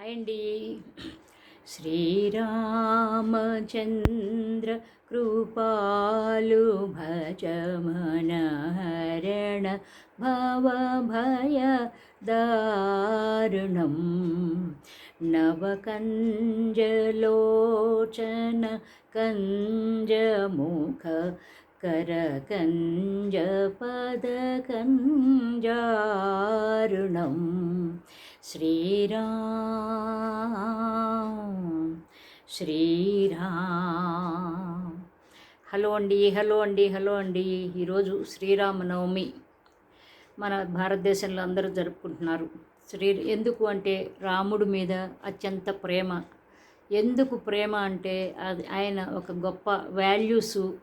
Hi అండి శ్రీరామచంద్ర కృపాలు భజమనహరణ భవభయ దారుణం నవకంజలోచన కంజముఖ करकञ्जपदकञ्जारुणं Sriram Sriram. Hello అండి హలో అండి హలో అండి. ఈరోజు శ్రీరామనవమి. మన భారతదేశంలో అందరూ జరుపుకుంటున్నారు. శ్రీ ఎందుకు అంటే రాముడి మీద అత్యంత ప్రేమ. ఎందుకు ప్రేమ అంటే అది ఆయన ఒక గొప్ప వాల్యూసు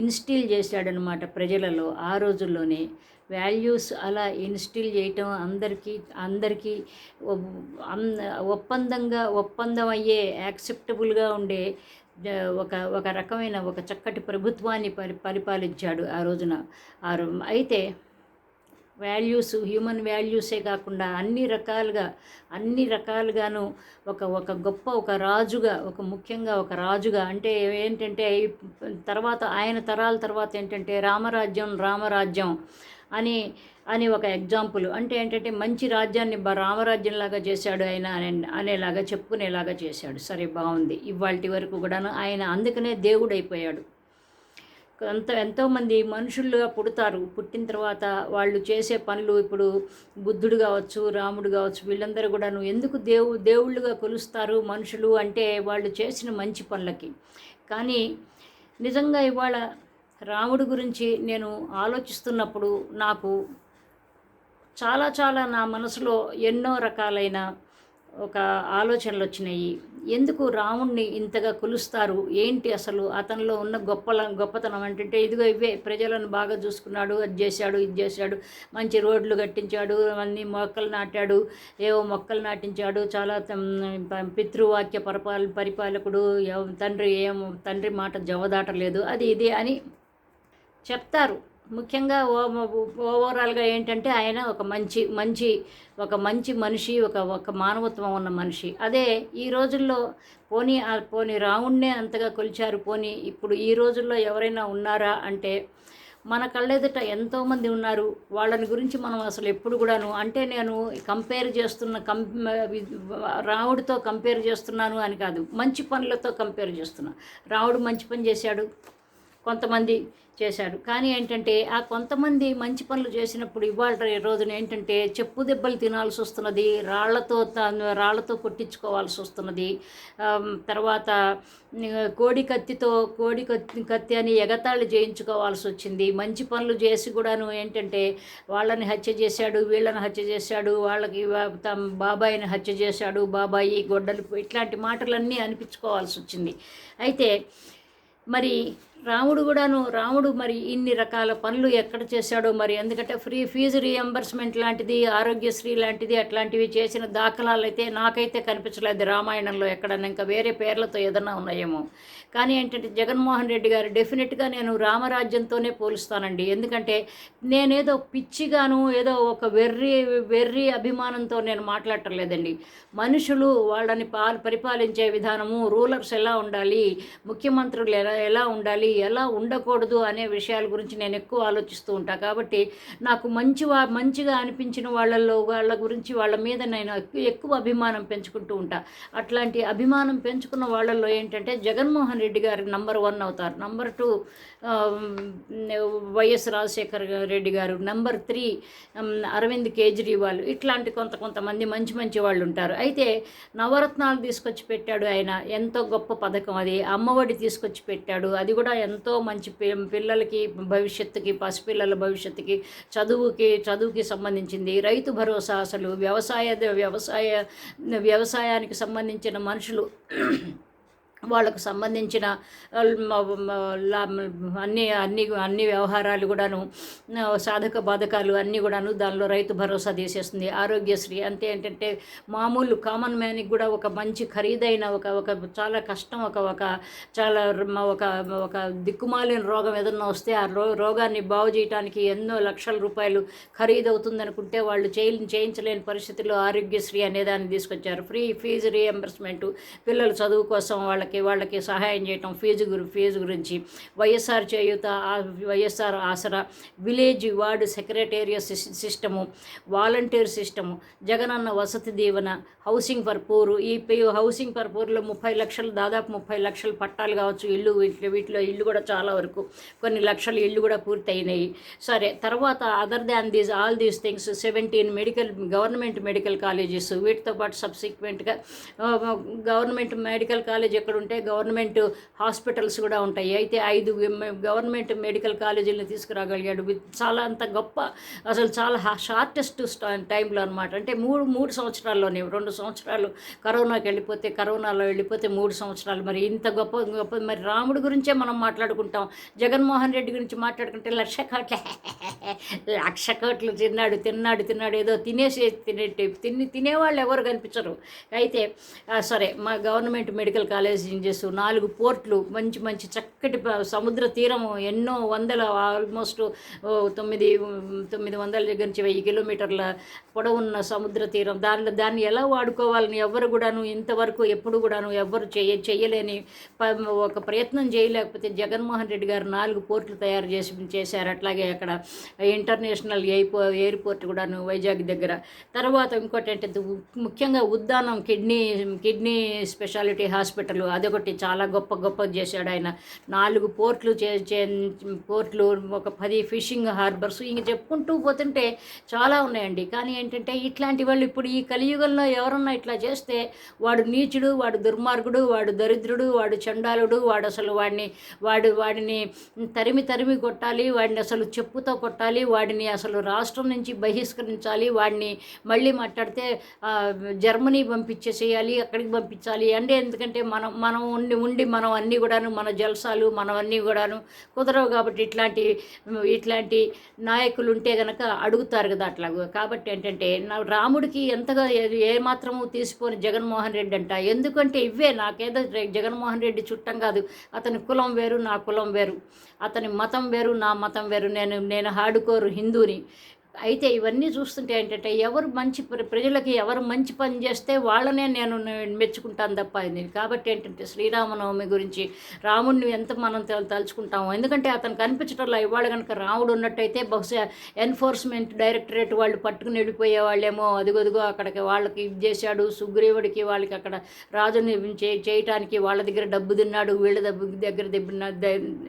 ఇన్స్టిల్ చేశాడనమాట ప్రజలలో ఆ రోజుల్లోనే. వాల్యూస్ అలా ఇన్స్టిల్ చేయటం అందరికీ అందరికీ ఒప్పందంగా ఒప్పందం అయ్యే యాక్సెప్టబుల్గా ఉండే ఒక ఒక రకమైన ఒక చక్కటి ప్రభుత్వాన్ని పరి పరిపాలించాడు ఆ రోజున. ఆ అయితే వాల్యూస్ హ్యూమన్ వాల్యూసే కాకుండా అన్ని రకాలుగా అన్ని రకాలుగాను ఒక ఒక గొప్ప ఒక రాజుగా ఒక ముఖ్యంగా ఒక రాజుగా. అంటే ఏంటంటే తర్వాత ఆయన తరాల తర్వాత ఏంటంటే రామరాజ్యం రామరాజ్యం అని అని ఒక ఎగ్జాంపుల్. అంటే ఏంటంటే మంచి రాజ్యాన్ని రామరాజ్యంలాగా చేశాడు ఆయన అనే- అనేలాగా చెప్పుకునేలాగా చేశాడు. సరే బాగుంది. ఇవాళ వరకు కూడాను ఆయన అందుకనే దేవుడు అయిపోయాడు అంత ఎంతోమంది మనుషులుగా పుడతారు. పుట్టిన తర్వాత వాళ్ళు చేసే పనులు ఇప్పుడు బుద్ధుడు కావచ్చు రాముడు కావచ్చు వీళ్ళందరూ కూడాను ఎందుకు దేవు దేవుళ్ళుగా కొలుస్తారు మనుషులు అంటే వాళ్ళు చేసిన మంచి పనులకి. కానీ నిజంగా ఇవాళ రాముడి గురించి నేను ఆలోచిస్తున్నప్పుడు నాకు చాలా చాలా నా మనసులో ఎన్నో రకాలైన ఒక ఆలోచనలు వచ్చినాయి. ఎందుకు రాముణ్ణి ఇంతగా కొలుస్తారు? ఏంటి అసలు అతనిలో ఉన్న గొప్పల గొప్పతనం ఏంటంటే ఇదిగో ఇవే ప్రజలను బాగా చూసుకున్నాడు అది చేశాడు ఇది చేశాడు మంచి రోడ్లు కట్టించాడు అన్ని మొక్కలు నాటాడు ఏవో మొక్కలు నాటించాడు చాలా పితృవాక్య పరిపాల పరిపాలకుడు ఎవ- తండ్రి ఏం తండ్రి మాట జవదాటలేదు అది ఇది అని చెప్తారు. ముఖ్యంగా ఓవరాల్గా ఏంటంటే ఆయన ఒక మంచి మంచి ఒక మంచి మనిషి ఒక ఒక మానవత్వం ఉన్న మనిషి. అదే ఈ రోజుల్లో పోనీ పోనీ రావుణ్ణే అంతగా కొలిచారు పోనీ ఇప్పుడు ఈ రోజుల్లో ఎవరైనా ఉన్నారా అంటే మన కళ్ళెదుట ఎంతోమంది ఉన్నారు. వాళ్ళని గురించి మనం అసలు ఎప్పుడు కూడాను అంటే నేను కంపేర్ చేస్తున్న కం రావుడితో కంపేర్ చేస్తున్నాను అని కాదు మంచి పనులతో కంపేర్ చేస్తున్నా. రావుడు మంచి పని చేశాడు. కొంతమంది చేశాడు. కానీ ఏంటంటే ఆ కొంతమంది మంచి పనులు చేసినప్పుడు ఇవాళ రోజున ఏంటంటే చెప్పు దెబ్బలు తినాల్సి వస్తున్నది రాళ్ళతో త- రాళ్ళతో కొట్టించుకోవాల్సి వస్తున్నది. తర్వాత కోడి కత్తితో కోడి కత్తి కత్తి అని ఎగతాళి చేయించుకోవాల్సి వచ్చింది. మంచి పనులు చేసి కూడాను ఏంటంటే వాళ్ళని హత్య చేశాడు వీళ్ళని హత్య చేశాడు వాళ్ళకి తమ బాబాయిని హత్య చేశాడు బాబాయి గొడ్డలు ఇట్లాంటి మాటలన్నీ అనిపించుకోవాల్సి వచ్చింది. అయితే మరి రాముడు కూడాను రాముడు మరి ఇన్ని రకాల పనులు ఎక్కడ చేశాడో మరి ఎందుకంటే ఫ్రీ ఫీజు రీఎంబర్స్మెంట్ లాంటిది ఆరోగ్యశ్రీ లాంటిది అట్లాంటివి చేసిన దాఖలాలు అయితే నాకైతే కనిపించలేదు రామాయణంలో ఎక్కడన్నా ఇంకా వేరే పేర్లతో ఏదన్నా ఉన్నాయేమో. కానీ ఏంటంటే జగన్మోహన్ రెడ్డి గారు డెఫినెట్గా నేను రామరాజ్యంతోనే పోలుస్తానండి. ఎందుకంటే నేనేదో పిచ్చిగాను ఏదో ఒక వెర్రి వెర్రి అభిమానంతో నేను మాట్లాడటం లేదండి. మనుషులు వాళ్ళని పాలు పరిపాలించే విధానము రూలర్స్ ఎలా ఉండాలి ముఖ్యమంత్రులు ఎలా ఎలా ఉండాలి ఎలా ఉండకూడదు అనే విషయాల గురించి నేను ఎక్కువ ఆలోచిస్తూ ఉంటాను కాబట్టి నాకు మంచి వా మంచిగా అనిపించిన వాళ్ళల్లో వాళ్ళ గురించి వాళ్ళ మీద నేను ఎక్కువ అభిమానం పెంచుకుంటూ ఉంటా. అట్లాంటి అభిమానం పెంచుకున్న వాళ్ళల్లో ఏంటంటే జగన్మోహన్ రెడ్డి గారు నంబర్ వన్ అవుతారు. Number two YS Rajasekhar Reddy garu. Number three Arvind Kejriwal. ఇట్లాంటి కొంత కొంతమంది మంచి మంచి వాళ్ళు ఉంటారు. అయితే నవరత్నాలు తీసుకొచ్చి పెట్టాడు ఆయన. ఎంతో గొప్ప పథకం అది. అమ్మఒడి తీసుకొచ్చి పెట్టాడు. అది కూడా ఎంతో మంచి పి- పిల్లలకి భవిష్యత్తుకి పసిపిల్లల భవిష్యత్తుకి చదువుకి చదువుకి సంబంధించింది. రైతు భరోసా అసలు వ్యవసాయ వ్యవసాయ వ్యవసాయానికి సంబంధించిన మనుషులు వాళ్ళకు సంబంధించిన లా- అన్ని అన్ని అన్ని వ్యవహారాలు కూడాను సాధక బాధకాలు అన్నీ కూడాను దానిలో రైతు భరోసా తీసేస్తుంది. ఆరోగ్యశ్రీ అంటే ఏంటంటే మామూలు కామన్ మ్యాన్కి కూడా ఒక మంచి ఖరీదైన ఒక ఒక చాలా కష్టం ఒక ఒక చాలా ఒక ఒక దిక్కుమాలిన రోగం ఏదన్నా వస్తే ఆ రో రోగాన్ని బాగు చేయడానికి ఎన్నో లక్షల రూపాయలు ఖరీదవుతుంది అనుకుంటే వాళ్ళు చేయి చేయించలేని పరిస్థితుల్లో ఆరోగ్యశ్రీ అనే దాన్ని తీసుకొచ్చారు. ఫ్రీ ఫీజు రీఎంబర్స్మెంట్ పిల్లల చదువు కోసం వాళ్ళకి వాళ్ళకి సహాయం చేయటం ఫీజు గురి ఫీజు గురించి. YSR Cheyutha YSR Aasara village ward secretariat system volunteer system Jagananna Vasathi Deevena housing for poor ఈ పే- హౌసింగ్ ఫర్ పూర్లో ముప్పై లక్షలు దాదాపు ముప్పై లక్షలు పట్టాలు కావచ్చు ఇల్లు వీటిలో వీటిలో ఇల్లు కూడా చాలా వరకు కొన్ని లక్షల ఇల్లు కూడా పూర్తయినాయి. సరే తర్వాత other than these all these things seventeen medical government medical colleges వీటితో పాటు సబ్సిక్వెంట్గా గవర్నమెంట్ మెడికల్ కాలేజ్ ఎక్కడ ఉంటే గవర్నమెంట్ హాస్పిటల్స్ కూడా ఉంటాయి. అయితే ఐదు గవర్నమెంట్ మెడికల్ కాలేజీలను తీసుకురాగలిగాడు. విత్ చాలా అంత గొప్ప అసలు చాలా షార్టెస్ట్ టైంలో అనమాట అంటే మూడు మూడు సంవత్సరాల్లోనే రెండు సంవత్సరాలు కరోనాకి వెళ్ళిపోతే కరోనాలో వెళ్ళిపోతే మూడు సంవత్సరాలు. మరి ఇంత గొప్ప గొప్ప మరి రాముడి గురించే మనం మాట్లాడుకుంటాం. జగన్మోహన్ రెడ్డి గురించి మాట్లాడుకుంటే లక్ష కోట్ల లక్ష కోట్లు తిన్నాడు తిన్నాడు తిన్నాడు. ఏదో తినేసి తినే తిని తినేవాళ్ళు ఎవరు కనిపించరు. అయితే సరే మా గవర్నమెంట్ మెడికల్ కాలేజెస్ నాలుగు పోర్ట్లు మంచి మంచి చక్కటి సముద్ర తీరము ఎన్నో వందల ఆల్మోస్ట్ తొమ్మిది తొమ్మిది వందల దగ్గర నుంచి వెయ్యి కిలోమీటర్ల పొడవున్న సముద్ర తీరం. దానిలో దాన్ని ఎలా వాడుకోవాలని ఎవరు కూడాను ఇంతవరకు ఎప్పుడు కూడాను ఎవరు చేయ చేయలేని ప- ఒక ప్రయత్నం చేయలేకపోతే జగన్మోహన్ రెడ్డి గారు నాలుగు పోర్ట్లు తయారు చేసి చేశారు. అట్లాగే అక్కడ ఇంటర్నేషనల్ ఎయిర్పో ఎయిర్పోర్ట్ కూడాను వైజాగ్ దగ్గర. తర్వాత ఇంకోటి అంటే ముఖ్యంగా Uddanam kidney kidney speciality hospital అది అదొకటి చాలా గొప్ప గొప్ప చేశాడు ఆయన. నాలుగు పోర్ట్లు చే చే- పోర్ట్లు ఒక పది ఫిషింగ్ హార్బర్స్ ఇంక చెప్పుకుంటూ పోతుంటే చాలా ఉన్నాయండి. కానీ ఏంటంటే ఇట్లాంటి వాళ్ళు ఇప్పుడు ఈ కలియుగంలో ఎవరన్నా ఇట్లా చేస్తే వాడు నీచుడు వాడు దుర్మార్గుడు వాడు దరిద్రుడు వాడు చండాలుడు వాడు అసలు వాడిని వాడు వాడిని తరిమి తరిమి కొట్టాలి వాడిని అసలు చెప్పుతో కొట్టాలి వాడిని అసలు రాష్ట్రం నుంచి బహిష్కరించాలి వాడిని మళ్ళీ మాట్లాడితే జర్మనీ పంపించేసేయాలి అక్కడికి పంపించాలి. అంటే ఎందుకంటే మనం మనం ఉండి ఉండి మనం అన్నీ కూడాను మన జల్సాలు మనం అన్నీ కూడాను కుదరవు కాబట్టి ఇట్లాంటి ఇట్లాంటి నాయకులు ఉంటే గనక అడుగుతారు కదా అట్లా. కాబట్టి ఏంటంటే నా రాముడికి ఎంతగా ఏ- మాత్రము తీసిపోని జగన్మోహన్ రెడ్డి అంట. ఎందుకంటే ఇవే నాకేదో జగన్మోహన్ రెడ్డి చుట్టం కాదు. అతని కులం వేరు నా కులం వేరు. అతని మతం వేరు నా మతం వేరు. నేను నేను హార్డ్కోర్ హిందూని. అయితే ఇవన్నీ చూస్తుంటే ఏంటంటే ఎవరు మంచి ప్రజలకి ఎవరు మంచి పని చేస్తే వాళ్ళనే నేను మెచ్చుకుంటాను తప్ప అయింది కాబట్టి ఏంటంటే శ్రీరామనవమి గురించి రాముడిని ఎంత మనం తలుచుకుంటాము ఎందుకంటే అతను కనిపించడంలో ఇవాళ కనుక రాముడు ఉన్నట్టయితే బహుశా ఎన్ఫోర్స్మెంట్ డైరెక్టరేట్ వాళ్ళు పట్టుకుని వెళ్ళిపోయే వాళ్ళేమో అదిగొదిగో అక్కడికి వాళ్ళకి ఇది చేశాడు సుగ్రీవుడికి వాళ్ళకి అక్కడ రాజుని చే- చేయటానికి వాళ్ళ దగ్గర డబ్బు తిన్నాడు వీళ్ళ డబ్బు దగ్గర దెబ్బ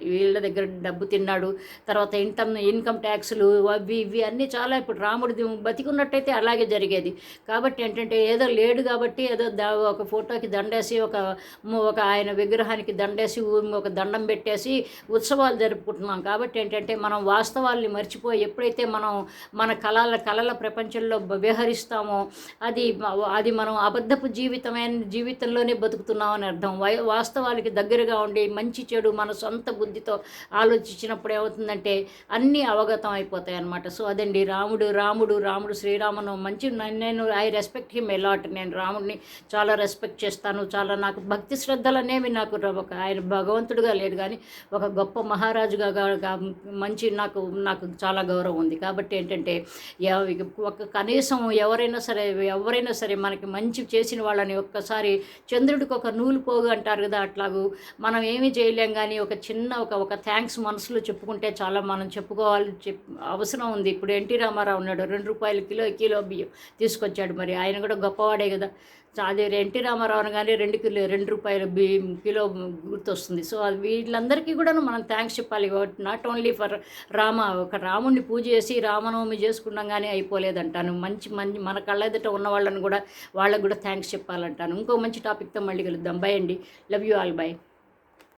వీళ్ళ దగ్గర డబ్బు తిన్నాడు తర్వాత ఇన్కమ్ ఇన్కమ్ ట్యాక్సులు అవి ఇవి అన్నీ చాలా ఇప్పుడు రాముడు బతికున్నట్టయితే అలాగే జరిగేది. కాబట్టి ఏంటంటే ఏదో లేడు కాబట్టి ఏదో ఒక ఫోటోకి దండేసి ఒక ఒక ఆయన విగ్రహానికి దండేసి ఒక దండం పెట్టేసి ఉత్సవాలు జరుపుకుంటున్నాం. కాబట్టి ఏంటంటే మనం వాస్తవాల్ని మర్చిపోయి ఎప్పుడైతే మనం మన కళల కళల ప్రపంచంలో బ- విహరిస్తామో అది అది మనం అబద్ధపు జీవితమైన జీవితంలోనే బతుకుతున్నామని అర్థం. వై వాస్తవాలకి దగ్గరగా ఉండి మంచి చెడు మన సొంత బుద్ధితో ఆలోచించినప్పుడు ఏమవుతుందంటే అన్నీ అవగతం అయిపోతాయి అన్నమాట సో అదండి రాముడు రాముడు రాముడు శ్రీరామను మంచి నేను ఐ రెస్పెక్ట్ హిమ్ ఎలాట్ నేను రాముడిని చాలా రెస్పెక్ట్ చేస్తాను. చాలా నాకు భక్తి శ్రద్ధలు అనేవి నాకు ఒక ఆయన భగవంతుడుగా లేడు కానీ ఒక గొప్ప మహారాజుగా మంచి నాకు నాకు చాలా గౌరవం ఉంది. కాబట్టి ఏంటంటే ఒక కనీసం ఎవరైనా సరే ఎవరైనా సరే మనకి మంచి చేసిన వాళ్ళని ఒక్కసారి చంద్రుడికి ఒక నూలు పోగు అంటారు కదా అట్లాగూ మనం ఏమీ చేయలేం కానీ ఒక చిన్న ఒక ఒక థ్యాంక్స్ మనసులో చెప్పుకుంటే చాలా మనం చెప్పుకోవాలి చెప్ అవసరం ఉంది. ఇప్పుడు ఎన్టీ రామారావు ఉన్నాడు. రెండు రూపాయలు కిలో కిలో బియ్యం తీసుకొచ్చాడు మరి. ఆయన కూడా గొప్పవాడే కదా. సో అదే ఎన్టీ రామారావు అనగానే రెండు కిలో రెండు రూపాయల బియ్యం కిలో గుర్తొస్తుంది. సో అది వీళ్ళందరికీ కూడా మనం థ్యాంక్స్ చెప్పాలి నాట్ ఓన్లీ ఫర్ రామ ఒక రాముడిని పూజ చేసి రామనవమి చేసుకున్నాం కానీ అయిపోలేదంటాను. మంచి మంచి మన కళ్ళ ఎదుట ఉన్న వాళ్ళని కూడా వాళ్ళకు కూడా థ్యాంక్స్ చెప్పాలంటాను. ఇంకో మంచి టాపిక్తో మళ్ళీ కలుద్దాం. బై అండి. Love you all. బై.